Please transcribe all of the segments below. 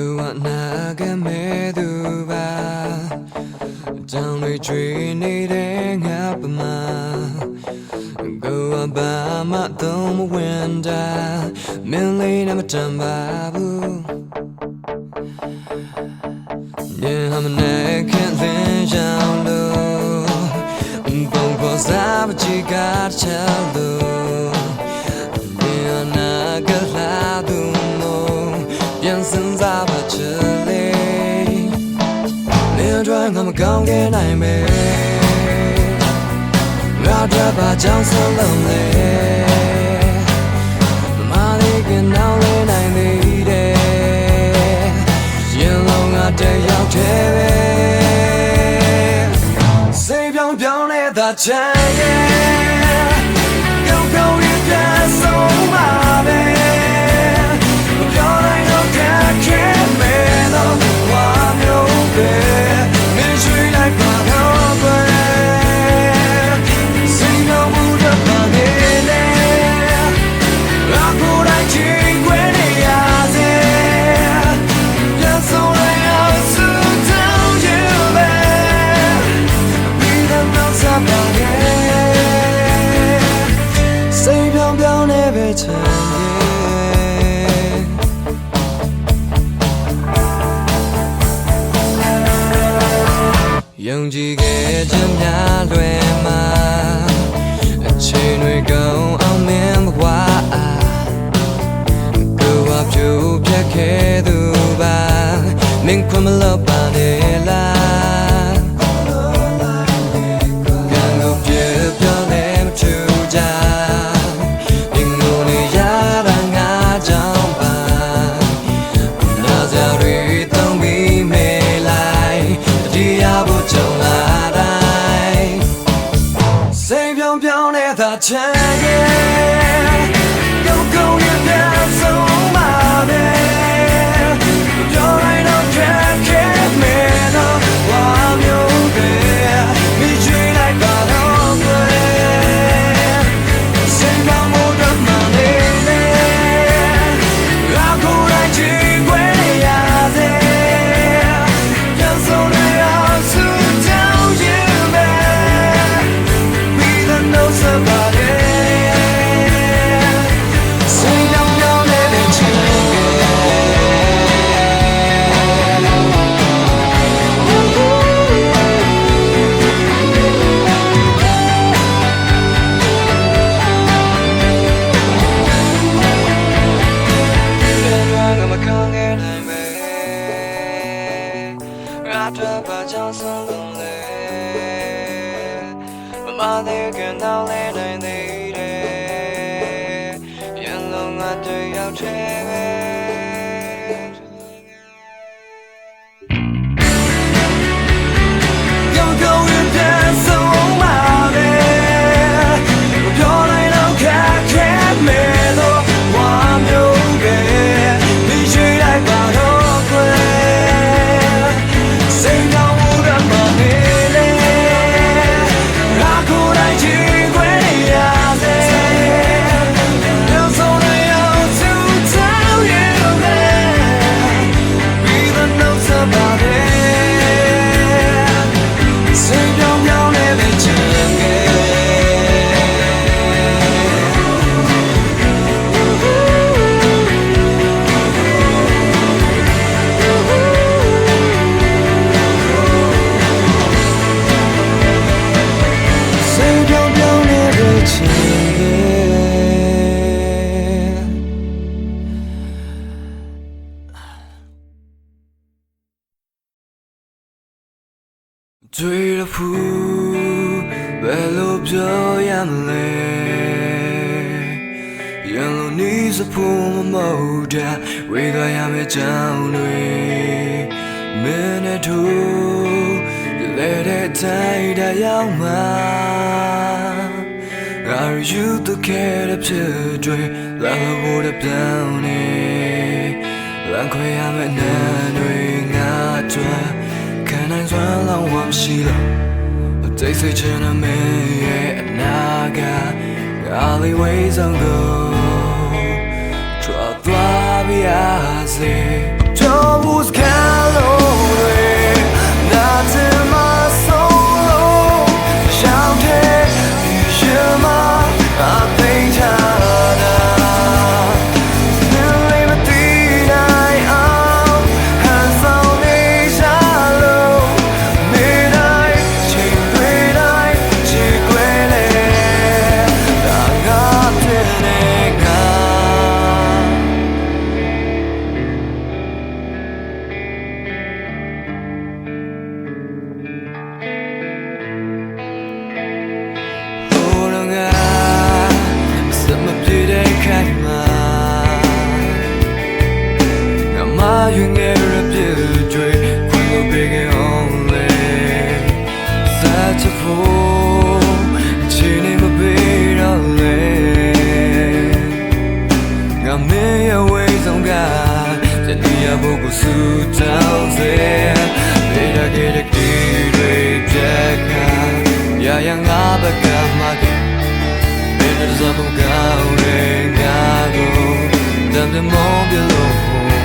သူကနာခံမဲ့သူပါကြောင်တွေကျွေးနေတဲ့ငါပမာ Go about my thumb window မင်းလေးနဲ့မတန်ပါဘူး Yeah I'm an action then down low ဘုံကိုစားမချီကားချလို့ Yeah I'm not glad 在我这里，你的专门刚给奶妹，我这把江山冷泪，妈的给闹嘞奶你的，眼龙啊得要退位，谁飘飘的大战。return Are you the care of children လာဖို့တပြောင်းနေလမ်းခွေရမယ့်နန်းတွေငါကျွမ်းခံနိုင်စွမ်းလောက်ဝမရှိတော့အတိတ်စိတ်ချင်မင်းရဲ့အနာက Alleyways on go ထွက်သွားပြရစေ Don't lose color မင်းရဲ့ဝေးဆုံးကတတိယဘုကိုဆူတောင်းစေမေရကေတကေတွေကြက်ကရာရငါဘကမှာကမင်းရဲ့ဇာဘုံကောင်းတဲ့ငါကိုတန်တမောပြလို့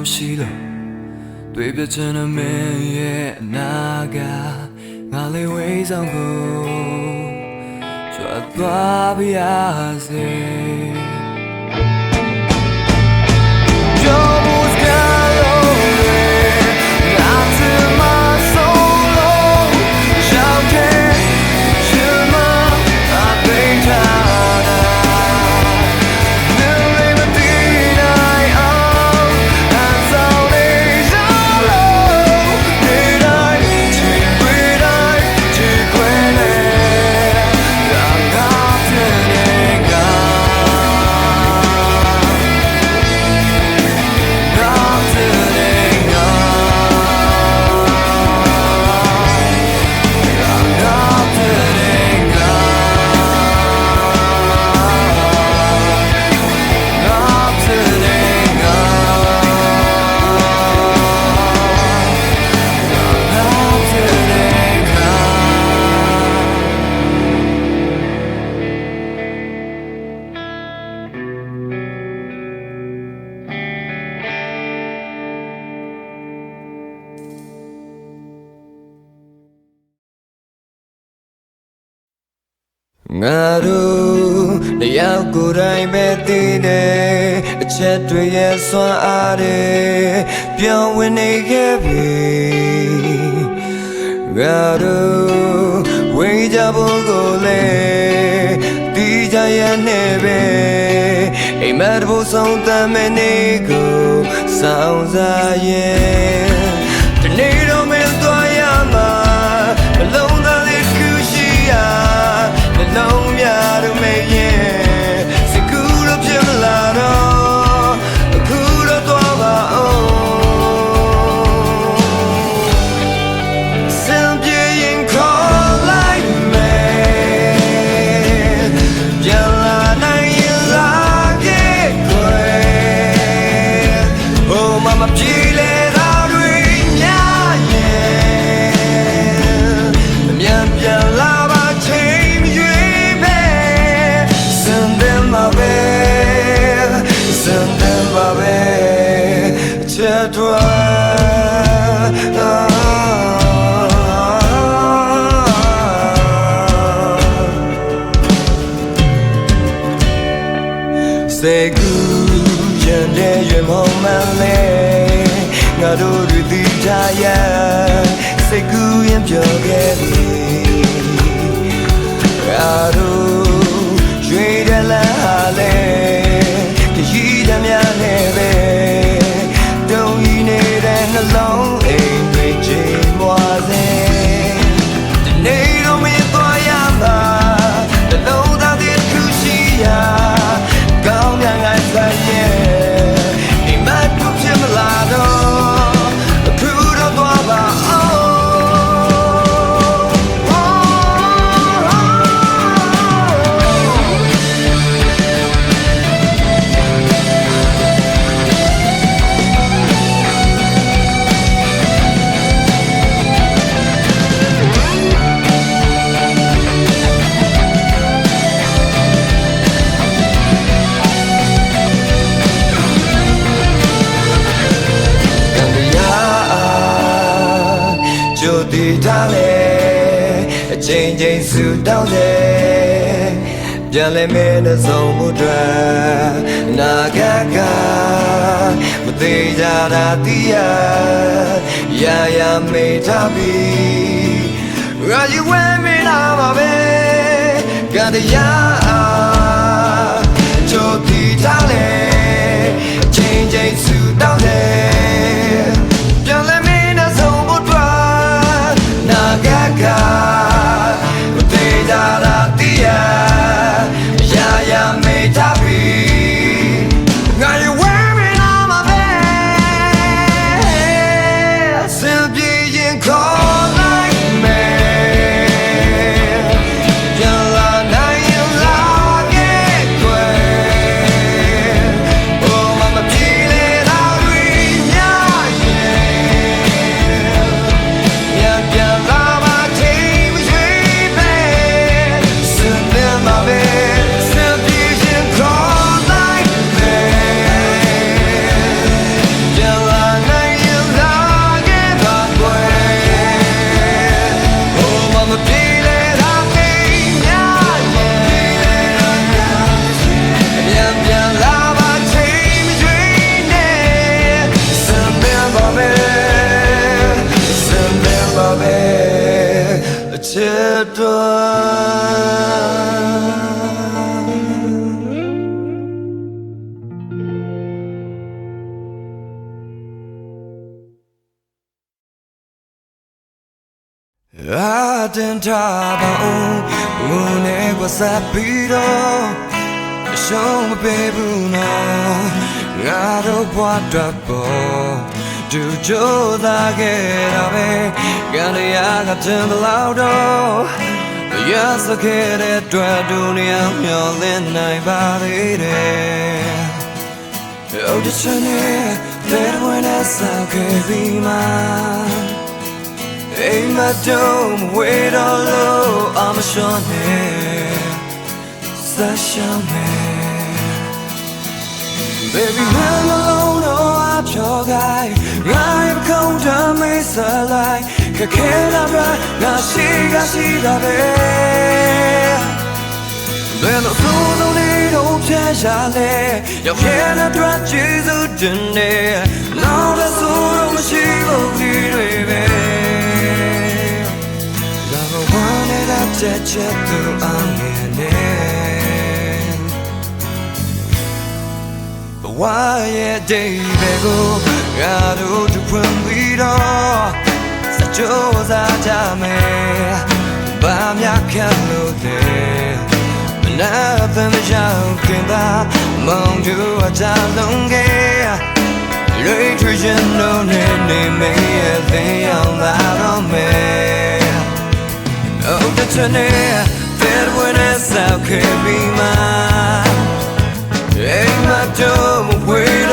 မရှိလို့တွေ့ပြချင်တဲ့မင်းရဲ့အနာကငါလေးဝေးဆောင်ကိုကြွသွားပါရစေ တွေရဲ့စွမ်းအားတွေပြောင်းဝင်နေခဲ့ပြီရတော့ဝေးကြဖို့ကိုလေဒီကြရနေပဲအိမ်မက်ဖို့ဆုံးတမ်းမနေကိုစောင်းစားရဲ့ ကုန်မလဲငါတို့တွေဒီကြရစိတ်ကူးရင်ပြောခဲ့ပြီငါတို့ တည်ထားလေအချိန်ချင်းဆူတောင်းတယ်ပြန်လဲမင်းနဲ့ဆုံးမှုတွေနာဂကမသေးကြတာတီးရရာရာမေးထားပြီ Are you with me now, my baby? Got the ya, cho ti ta le, change change su down there. Don't te da da ti ya, ya ya me ta bi. Are A chit I didn't talk about Moon egg was that beat Show me baby no I don't want to go Do Joe that get away Gonna yaga turn the loud Yes, I get it Dwa dunia Mjolin I body Oh, the chane That when I saw be mine အိမ်မတုံးဝေတော့လို့အမရှောနေဆက်ရှောင်းနေ Baby မလုံးတော့အဖြောခိုင်းငါရခုံးတမေးစလိုက်ခက်ခဲလာပြငါရှိကရှိတာပဲဘယ် လိုဆိုလို့လေးတော့ဖြတ်ရလဲရောက်ခဲ့တဲ့အတွက်ကျေးဇူးတင်နေနောက်တော့ဆိုတော့မရှိဘူးဒီတွေပဲ Love wanted that jet jet through I'm in But why yeah day go got to put we do such as I jame ba mya khan lo de nothing is joking ba mong to a down long ge ရွေးထွေးခြင်းလုံးနဲ့နေမေးရဲ့သင်ရောက်လာတော့မယ် Oh, the channel that when I saw could be mine. Hey, my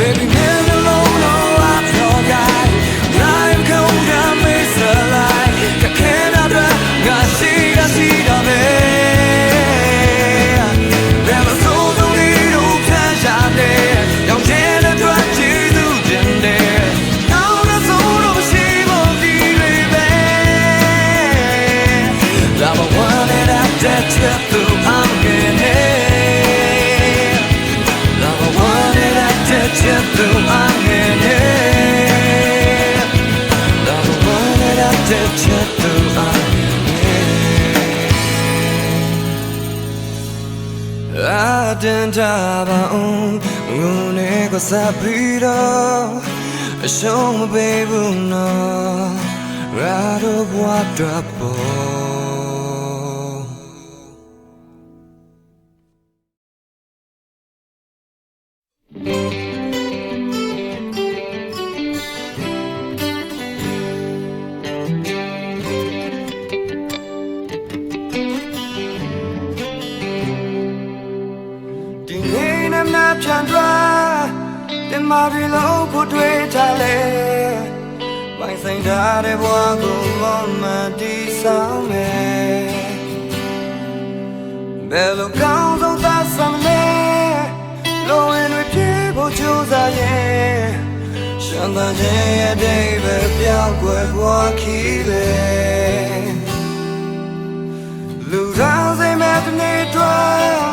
Baby, never ကြပါဦးငုံနေကစားပြီးတော့အရှုံးမပေးဘူးနော်ရာတော့ဘွားတော့ တင်မာရီလုံးဖို့တွေ့ချလေပိုင်ဆိုင်ထားတဲ့ဘဝကိုမမတီးဆောင်မယ်ဘယ်လိုကောင်းဆုံးသာဆောင်လဲလိုရင်တွေပြေဖို့ကြိုးစားရဲ့ရှမ်းသာခြင်းရဲ့ဒိဗ္ဗေပြောင်းကွယ်ဘဝခီးလေလူသားစိတ်မဲ့တနေ့တော့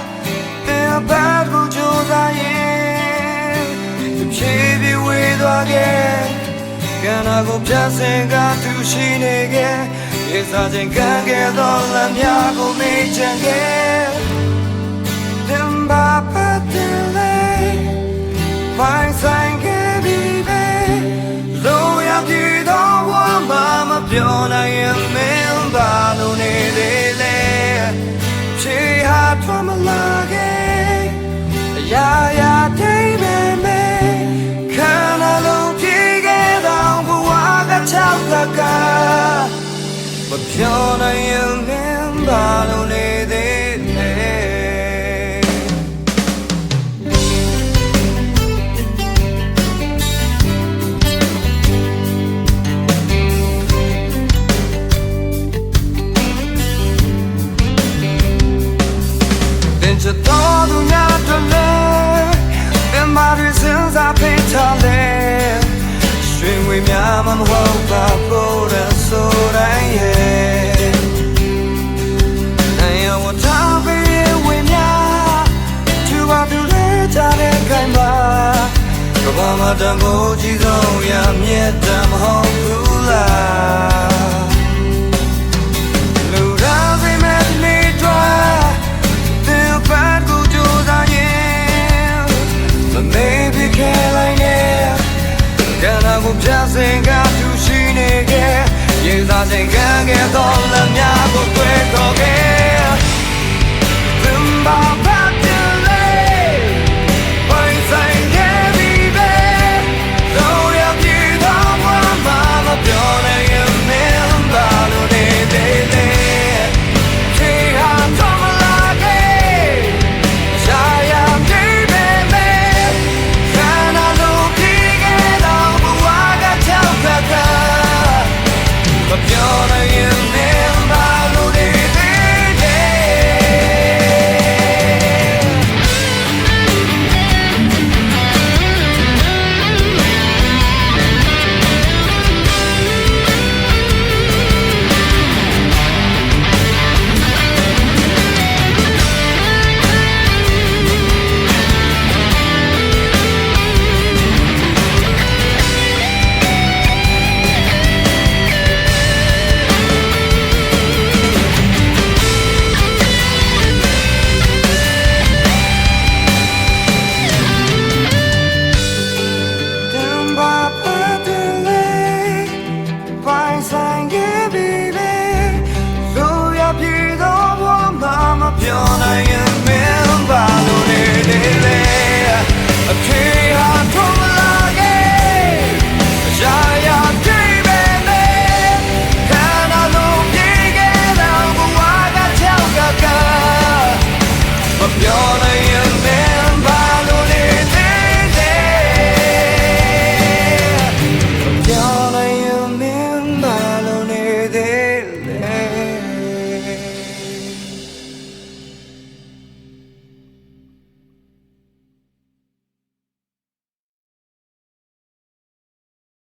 တင်အပတ်ကိုကြိုးစားရင် ဖြည်းဖြည်းဝေးသွားခဲ့ကံနာကိုပြဆင်ကသူရှိနေခဲ့ရေစားခြင်းကံခဲ့သောလမ်းများကိုမေ့ချင်ခဲ့တင်ပါပတ်တယ်လေပိုင်ဆိုင်ခဲ့ပြီပဲလိုရပြီတော့ဝမ်းမမပြောနိုင်ရင်မင်းပါလို့နေသေးလေချေဟာထွမ်းမလာခဲ့အရာ က်ကကမပြောနိုင်ရင်မင်းပါလို့နေသေး များမမဟုတ်ပါဘူးတဲ့ဆိုတိုင်းရဲ့နိုင်ရဝထားပေးဝေများသူပါသူလဲကြတဲ့ခိုင်ပါကဘာမတန်ဖို့ကြီးဆုံးရမြတ်တမဟုတ်ဘူးလားလူရာစိတ်မဲ့နေတော့တင်ပတ်ကိုကြိုးစားရင်မမေ့ပြခဲလိုက်နဲ့ကံနာကိုပြစင်ကသူရှိနေခဲ့ ရေစားချိန်ကံခဲ့တော့လမ်းများကိုတွေ့တော့ခဲ့သင်ပါပ